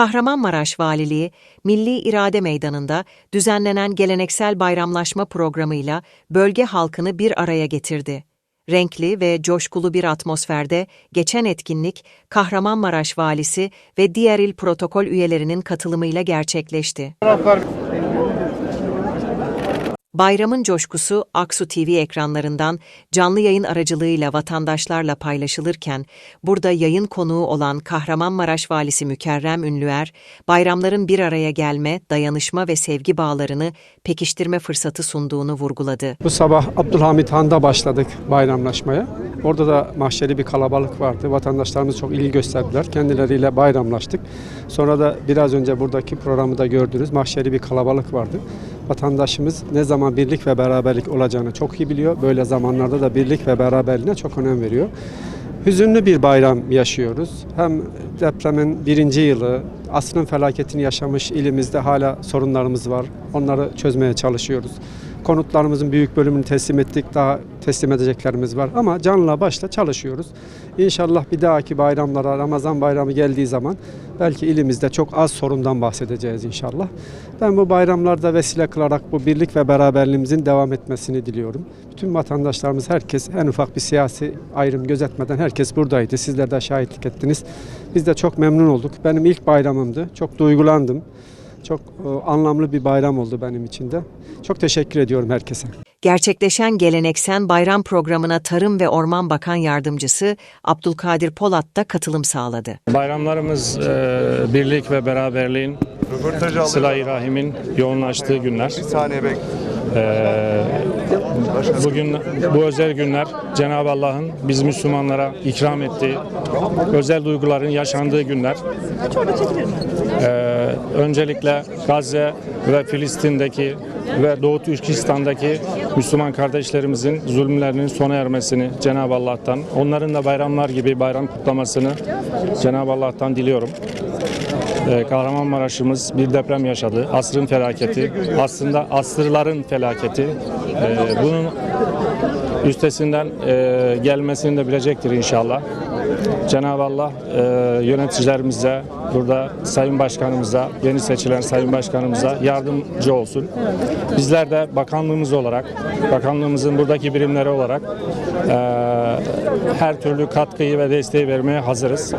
Kahramanmaraş Valiliği, Milli İrade Meydanı'nda düzenlenen geleneksel bayramlaşma programıyla bölge halkını bir araya getirdi. Renkli ve coşkulu bir atmosferde geçen etkinlik Kahramanmaraş Valisi ve diğer il protokol üyelerinin katılımıyla gerçekleşti. Bayramın coşkusu Aksu TV ekranlarından canlı yayın aracılığıyla vatandaşlarla paylaşılırken, burada yayın konuğu olan Kahramanmaraş Valisi Mükerrem Ünlüer, bayramların bir araya gelme, dayanışma ve sevgi bağlarını pekiştirme fırsatı sunduğunu vurguladı. Bu sabah Abdülhamit Han'da başladık bayramlaşmaya. Orada da mahşeri bir kalabalık vardı. Vatandaşlarımız çok ilgi gösterdiler. Kendileriyle bayramlaştık. Sonra da biraz önce buradaki programı da gördünüz. Mahşeri bir kalabalık vardı. Vatandaşımız ne zaman birlik ve beraberlik olacağını çok iyi biliyor. Böyle zamanlarda da birlik ve beraberliğine çok önem veriyor. Hüzünlü bir bayram yaşıyoruz. Hem depremin birinci yılı, asrın felaketini yaşamış ilimizde hala sorunlarımız var. Onları çözmeye çalışıyoruz. Konutlarımızın büyük bölümünü teslim ettik. Daha teslim edeceklerimiz var. Ama canla başla çalışıyoruz. İnşallah bir dahaki bayramlara, Ramazan bayramı geldiği zaman belki ilimizde çok az sorundan bahsedeceğiz inşallah. Ben bu bayramlarda vesile kılarak bu birlik ve beraberliğimizin devam etmesini diliyorum. Bütün vatandaşlarımız, herkes en ufak bir siyasi ayrım gözetmeden herkes buradaydı. Sizler de şahitlik ettiniz. Biz de çok memnun olduk. Benim ilk bayramımdı. Çok duygulandım. Çok e, anlamlı bir bayram oldu benim için de. Çok teşekkür ediyorum herkese. Gerçekleşen geleneksel bayram programına Tarım ve Orman Bakan Yardımcısı Abdülkadir Polat da katılım sağladı. Bayramlarımız e, birlik ve beraberliğin, sıla-i rahimin yoğunlaştığı günler. Bir saniye bek. Bugün bu özel günler Cenab-ı Allah'ın biz Müslümanlara ikram ettiği özel duyguların yaşandığı günler. E, öncelikle Gazze ve Filistin'deki ve Doğu Türkistan'daki Müslüman kardeşlerimizin zulümlerinin sona ermesini Cenab-ı Allah'tan, onların da bayramlar gibi bayram kutlamasını Cenab-ı Allah'tan diliyorum. Ee, Kahramanmaraş'ımız bir deprem yaşadı. Asrın felaketi. Aslında asırların felaketi. Ee, bunun üstesinden e, gelmesini de bilecektir inşallah. Cenab-ı Allah e, yöneticilerimize, burada Sayın Başkanımıza, yeni seçilen Sayın Başkanımıza yardımcı olsun. Bizler de bakanlığımız olarak, bakanlığımızın buradaki birimleri olarak e, her türlü katkıyı ve desteği vermeye hazırız.